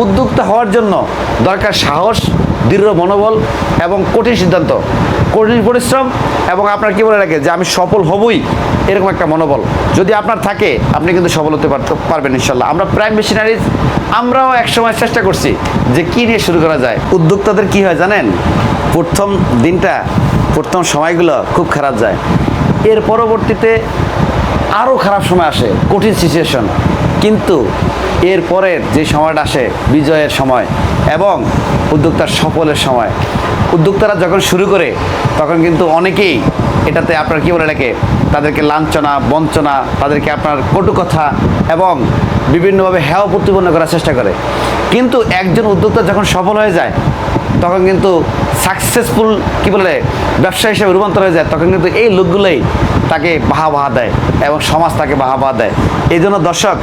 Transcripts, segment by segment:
উদ্যোক্তা হওয়ার জন্য দরকার সাহস, দৃঢ় মনোবল এবং কঠিন সিদ্ধান্ত, কঠিন পরিশ্রম এবং আপনার কী বলে রাখে যে আমি সফল হবই, এরকম একটা মনোবল। যদি আপনার থাকে, আপনি কিন্তু সফল হতে পারতে, পারবেন ইনশাল্লাহ। আমরা প্রাইম মেশিনারিজ, আমরাও একসময় চেষ্টা করছি যে কী নিয়ে শুরু করা যায়। উদ্যোক্তাদের কি হয় জানেন? প্রথম দিনটা, প্রথম সময়গুলো খুব খারাপ যায়। এর পরবর্তীতে আরও খারাপ সময় আসে, কঠিন সিচুয়েশন কিন্তু এর পরের যে সময়টা আসে, বিজয়ের সময় এবং উদ্যোক্তার সফলের সময়। উদ্যোক্তারা যখন শুরু করে, তখন কিন্তু অনেকেই এটাতে আপনার কী বলে রাখে তাদেরকে লাঞ্ছনা, বঞ্চনা, তাদেরকে আপনার কটু কথা এবং বিভিন্নভাবে হেয় প্রতিপন্ন করার চেষ্টা করে। কিন্তু একজন উদ্যোক্তা যখন সফল হয়ে যায়, তখন কিন্তু সাকসেসফুল কি বলে ব্যবসা হিসেবে রূপান্তর হয়ে যায়, তখন কিন্তু এই লোকগুলোই তাকে বাহা বাহা দেয় এবং সমাজ তাকে বাহা বাহা দেয়। এই জন্য দর্শক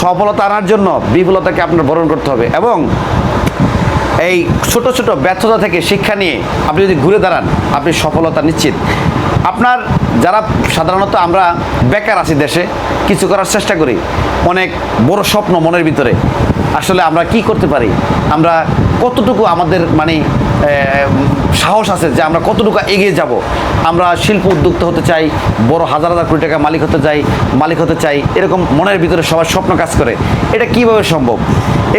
সফলতা আনার জন্য বিফলতাকে আপনার বরণ করতে হবে। এবং এই ছোট ছোট ব্যর্থতা থেকে শিক্ষা নিয়ে আপনি যদি ঘুরে দাঁড়ান, আপনি সফলতা নিশ্চিত। আপনার যারা সাধারণত আমরা বেকার আছি দেশে, কিছু করার চেষ্টা করি। অনেক বড় স্বপ্ন মনের ভিতরে। আসলে আমরা কি করতে পারি? আমরা কতটুকু আমাদের মানে সাহস আছে যে আমরা কতটুকু এগিয়ে যাব? আমরা শিল্প উদ্যোক্তা হতে চাই, বড় হাজার হাজার কোটি টাকা মালিক হতে চাই, মালিক হতে চাই, এরকম মনের ভিতরে সবার স্বপ্ন কাজ করে। এটা কীভাবে সম্ভব?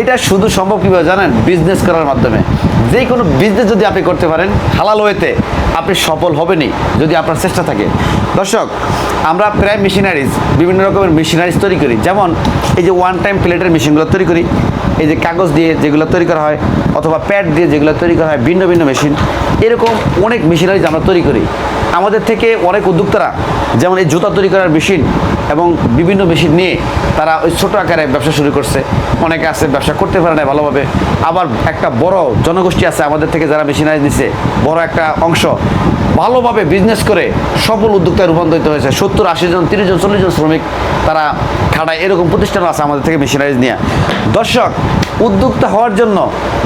এটা শুধু সম্ভব কীভাবে জানেন? বিজনেস করার মাধ্যমে। যে কোনো বিজনেস যদি আপনি করতে পারেন, হালাল ওয়েতে আপনি সফল হবেনই, যদি আপনার চেষ্টা থাকে। দর্শক আমরা প্রায় মেশিনারিজ, বিভিন্ন রকমের মেশিনারিজ তৈরি করি। যেমন এই যে ওয়ান টাইম প্লেটের মেশিনগুলো তৈরি করি, এই যে কাগজ দিয়ে যেগুলো তৈরি করা হয়, অথবা প্যাড দিয়ে যেগুলো তৈরি করা হয়, ভিন্ন ভিন্ন মেশিন, এরকম অনেক মেশিনারিজ আমরা তৈরি করি। আমাদের থেকে অনেক উদ্যোক্তারা যেমন এই জুতা তৈরি করার মেশিন এবং বিভিন্ন মেশিন নিয়ে তারা ওই ছোটো আকারে ব্যবসা শুরু করছে। অনেকে আছে ব্যবসা করতে পারে না ভালোভাবে। আবার একটা বড় জনগোষ্ঠী আছে আমাদের থেকে যারা মেশিনারিজ নিছে বড় একটা অংশ। ভালোভাবে বিজনেস করে সফল উদ্যোক্তায় রূপান্তরিত হয়েছে। সত্তর, আশি জন, তিরিশ জন, চল্লিশ জন শ্রমিক তারা খাটায়। এরকম প্রতিষ্ঠান আছে আমাদের থেকে মেশিনারিজ নিয়ে। দর্শক, উদ্যোক্তা হওয়ার জন্য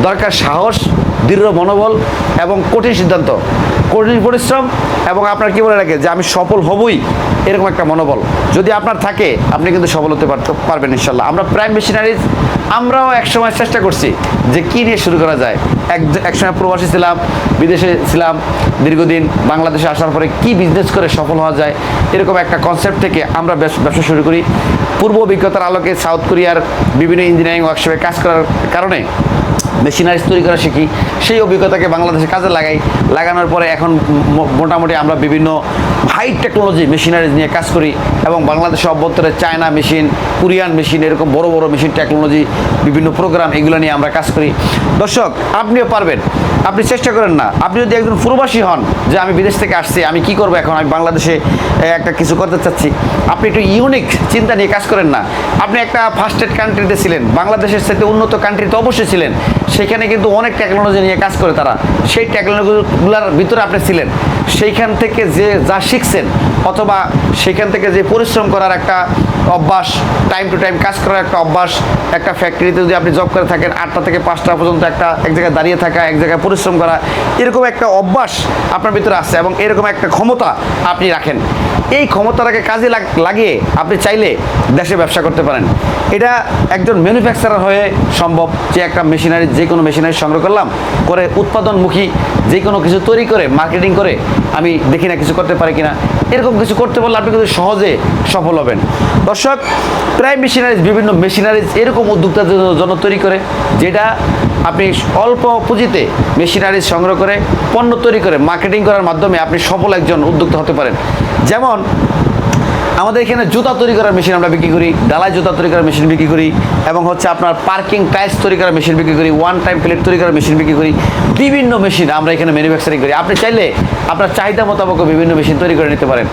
দরকার সাহস, দৃঢ় মনোবল এবং কঠিন সিদ্ধান্ত। কঠিন পরিশ্রম এবং আপনার কি বলে রাখে যে আমি সফল হবই, এরকম একটা মনোবল। যদি আপনার থাকে, আপনি কিন্তু সফল হতে পারতে, পারবেন ইনশাল্লাহ। আমরা প্রাইম মেশিনারিজ আমরাও একসময় চেষ্টা করছি যে কী নিয়ে শুরু করা যায়। এক, একসময় প্রবাসী ছিলাম, বিদেশে ছিলাম, দীর্ঘদিন বাংলাদেশে আসার পরে কি বিজনেস করে সফল হওয়া যায়, এরকম একটা কনসেপ্ট থেকে আমরা ব্যবস- ব্যবসা শুরু করি। পূর্ব অভিজ্ঞতার আলোকে সাউথ কোরিয়ার বিভিন্ন ইঞ্জিনিয়ারিং ওয়ার্কশপে কাজ করার কারণে মেশিনারিজ তৈরি করা শিখি, সেই অভিজ্ঞতাকে বাংলাদেশে কাজে লাগাই। লাগানোর পরে এখন মোটামুটি আমরা বিভিন্ন হাই টেকনোলজি মেশিনারিজ নিয়ে কাজ করি এবং বাংলাদেশের অভ্যন্তরে চায়না মেশিন কোরিয়ান মেশিন এরকম বড় বড় মেশিন টেকনোলজি বিভিন্ন প্রোগ্রাম এগুলো নিয়ে আমরা কাজ করি। দর্শক, আপনিও পারবেন। আপনি চেষ্টা করেন না। আপনি যদি একজন প্রবাসী হন যে আমি বিদেশ থেকে আসছি, আমি কি করব এখন? আমি বাংলাদেশে একটা কিছু করতে চাচ্ছি। আপনি একটু ইউনিক চিন্তা নিয়ে কাজ করেন না। আপনি একটা ফার্স্ট এড কান্ট্রিতে ছিলেন। বাংলাদেশের সাথে উন্নত কান্ট্রিতে অবশ্যই ছিলেন। সেখানে কিন্তু অনেক টেকনোলজি নিয়ে কাজ করে তারা। সেই টেকনোলজিগুলোর ভিতরে আপনি ছিলেন। সেইখান থেকে যে যা শিখছেন, অথবা সেখান থেকে যে পরিশ্রম করার একটা অভ্যাস টাইম টু টাইম কাজ করার একটা অভ্যাস, একটা ফ্যাক্টরিতে যদি আপনি জব করে থাকেন, আটটা থেকে পাঁচটা পর্যন্ত একটা, এক জায়গায় দাঁড়িয়ে থাকা, এক জায়গায় পরিশ্রম করা, এরকম একটা অভ্যাস আপনার ভিতরে আছে এবং এরকম একটা ক্ষমতা আপনি রাখেন। এই ক্ষমতাটাকে কাজে লাগ- লাগিয়ে আপনি চাইলে দেশে ব্যবসা করতে পারেন। এটা একজন ম্যানুফ্যাকচারার হয়ে সম্ভব। যে একটা মেশিনারি যে কোনো মেশিনারি সংগ্রহ করলাম, করে উৎপাদনমুখী যে কোনো কিছু তৈরি করে মার্কেটিং করে, আমি দেখি না কিছু করতে পারি কিনা। এরকম কিছু করতে পারলে আপনি কিন্তু সহজে সফল হবেন। দর্শক, প্রায় মেশিনারিজ বিভিন্ন মেশিনারিজ এরকম উদ্যোক্তাদের জন্য তৈরি করে, যেটা আপনি অল্প পুঁজিতে মেশিনারিজ সংগ্রহ করে, পণ্য তৈরি করে মার্কেটিং করার মাধ্যমে আপনি সফল একজন উদ্যোক্তা হতে পারেন। যেমন আমাদের এখানে জুতা তৈরি করার মেশিন আমরা বিক্রি করি ডালাই জুতা তৈরি করার মেশিন বিক্রি করি, এবং হচ্ছে আপনার পার্কিং টাইলস তৈরি করার মেশিন বিক্রি করি ওয়ান টাইম প্লেট তৈরি করার মেশিন বিক্রি করি, বিভিন্ন মেশিন আমরা এখানে ম্যানুফ্যাকচারিং করি। আপনি চাইলে আপনার চাহিদা মোতাবেক বিভিন্ন মেশিন তৈরি করে নিতে পারেন।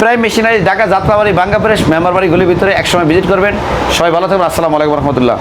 প্রায় মেশিনারি ঢাকা, যাত্রাবাড়ি বাঙ্গা প্রেস মেম্বার বাড়ি গুলির ভিতরে একসময় ভিজিট করবেন। সবাই ভালো থাকবেন, আসসালামু আলাইকুম রহমতুল্লাহ।